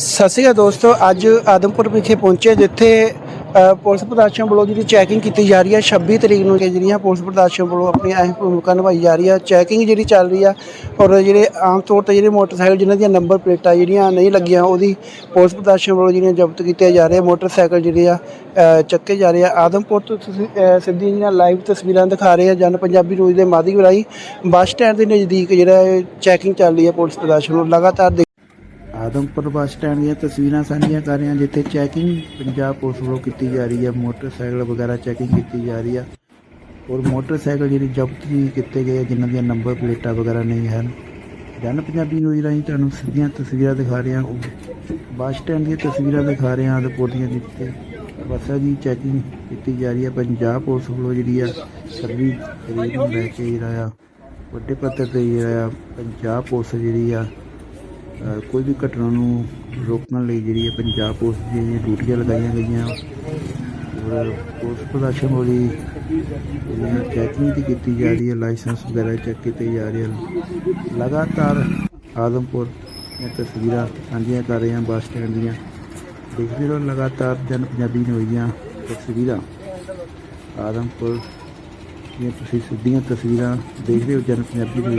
ਸਤਿ ਸ਼੍ਰੀ ਅਕਾਲ ਦੋਸਤੋ ਅੱਜ ਆਦਮਪੁਰ ਵਿਖੇ ਪਹੁੰਚੇ ਜਿੱਥੇ ਪੁਲਿਸ ਪ੍ਰਸ਼ਾਸਨ ਵੱਲੋਂ ਜਿਹੜੀ ਚੈਕਿੰਗ ਕੀਤੀ ਜਾ ਰਹੀ ਹੈ 26 ਤਰੀਕ ਨੂੰ ਇਹ ਜਿਹੜੀਆਂ ਪੁਲਿਸ ਪ੍ਰਸ਼ਾਸਨ ਵੱਲੋਂ ਆਪਣੀ ਅਹਿਮ ਭੂਮਿਕਾ ਨਿਭਾਈ ਜਾ ਰਹੀ ਹੈ। ਚੈਕਿੰਗ ਜਿਹੜੀ ਚੱਲ ਰਹੀ ਆ ਔਰ ਜਿਹੜੇ ਆਮ ਤੌਰ ਤੇ ਜਿਹੜੇ ਮੋਟਰਸਾਈਕਲ ਜਿਨ੍ਹਾਂ ਦੀਆਂ ਨੰਬਰ ਪਲੇਟਾਂ ਜਿਹੜੀਆਂ ਨਹੀਂ ਲੱਗੀਆਂ ਉਹਦੀ ਪੁਲਿਸ ਪ੍ਰਸ਼ਾਸਨ ਵੱਲੋਂ ਜਿਹੜੀਆਂ ਜ਼ਬਤ ਕੀਤੇ ਜਾ ਰਹੇ ਮੋਟਰਸਾਈਕਲ ਜਿਹੜੇ ਆ ਚੱਕੇ ਜਾ ਰਹੇ ਆ। ਆਦਮਪੁਰ ਤੋਂ ਤੁਸੀਂ ਅ, ਸਿੱਧੀਆਂ ਜਿਹੜੀਆਂ ਲਾਈਵ ਤਸਵੀਰਾਂ ਦਿਖਾ ਰਹੇ ਆ ਜਨ ਪੰਜਾਬੀ ਨਿਊਜ਼ ਦੇ ਮਾਧਿਅਮ ਰਾਹੀਂ। ਬੱਸ ਸਟੈਂਡ ਦੇ ਨਜ਼ਦੀਕ ਜਿਹੜਾ ਚੈਕਿੰਗ ਚੱਲ ਰਹੀ ਹੈ ਪੁਲਿਸ ਪ੍ਰਸ਼ਾਸਨ ਵੱਲੋਂ ਲਗਾਤਾਰ ਆਦਮਪੁਰ ਬੱਸ ਸਟੈਂਡ ਦੀਆਂ ਤਸਵੀਰਾਂ ਸਾਂਝੀਆਂ ਕਰ ਰਹੇ ਹਾਂ ਜਿੱਥੇ ਚੈਕਿੰਗ ਪੰਜਾਬ ਪੁਲਿਸ ਵੱਲੋਂ ਕੀਤੀ ਜਾ ਰਹੀ ਹੈ ਮੋਟਰਸਾਈਕਲ ਵਗੈਰਾ ਚੈਕਿੰਗ ਕੀਤੀ ਜਾ ਰਹੀ ਹੈ ਔਰ ਮੋਟਰਸਾਈਕਲ ਜਿਹੜੇ ਜ਼ਬਤ ਵੀ ਕੀਤੇ ਗਏ ਆ, ਜਿਨ੍ਹਾਂ ਦੀਆਂ ਨੰਬਰ ਪਲੇਟਾਂ ਵਗੈਰਾ ਨਹੀਂ ਹਨ। ਜਨ ਪੰਜਾਬੀ ਨਿਊਜ਼ ਰਾਹੀਂ ਤੁਹਾਨੂੰ ਸਿੱਧੀਆਂ ਤਸਵੀਰਾਂ ਦਿਖਾ ਰਹੇ ਹਾਂ। ਬੱਸ ਸਟੈਂਡ ਦੀਆਂ ਤਸਵੀਰਾਂ ਦਿਖਾ ਰਹੇ ਹਾਂ ਆਦਮਪੁਰ ਦੀਆਂ ਜਿੱਥੇ ਬੱਸਾਂ ਦੀ ਚੈਕਿੰਗ ਕੀਤੀ ਜਾ ਰਹੀ ਹੈ। ਪੰਜਾਬ ਪੁਲਿਸ ਵੱਲੋਂ ਜਿਹੜੀ ਆ ਸਰਵੀ ਤਰੀਕ ਨੂੰ ਲੈ ਕੇ ਜਿਹੜਾ ਆ ਵੱਡੇ ਪੱਧਰ ਤੇ ਜਿਹੜਾ ਆ ਪੰਜਾਬ ਪੁਲਿਸ ਜਿਹੜੀ ਆ ਕੋਈ ਵੀ ਘਟਨਾ ਨੂੰ ਰੋਕਣ ਲਈ ਜਿਹੜੀ ਹੈ ਪੰਜਾਬ ਪੁਲਿਸ ਦੀਆਂ ਜਿਹੜੀਆਂ ਡਿਊਟੀਆਂ ਲਗਾਈਆਂ ਗਈਆਂ, ਔਰ ਪੁਲਿਸ ਪ੍ਰਸ਼ਾਸਨ ਵੱਲੋਂ ਚੈਕਿੰਗ ਵੀ ਕੀਤੀ ਜਾ ਰਹੀ ਹੈ, ਲਾਇਸੈਂਸ ਵਗੈਰਾ ਚੈੱਕ ਕੀਤੇ ਜਾ ਰਹੇ ਹਨ। ਲਗਾਤਾਰ ਆਦਮਪੁਰ ਦੀਆਂ ਤਸਵੀਰਾਂ ਸਾਂਝੀਆਂ ਕਰ ਰਹੇ ਹਾਂ ਬੱਸ ਸਟੈਂਡ ਦੀਆਂ। ਦੇਖਦੇ ਰਹੋ, ਲਗਾਤਾਰ ਜਨ ਪੰਜਾਬੀ ਨੂੰ ਹੋਈਆਂ ਤਸਵੀਰਾਂ। ਆਦਮਪੁਰ ਦੀਆਂ ਤੁਸੀਂ ਸਿੱਧੀਆਂ ਤਸਵੀਰਾਂ ਦੇਖਦੇ ਹੋ ਜਨ ਪੰਜਾਬੀ ਨੂੰ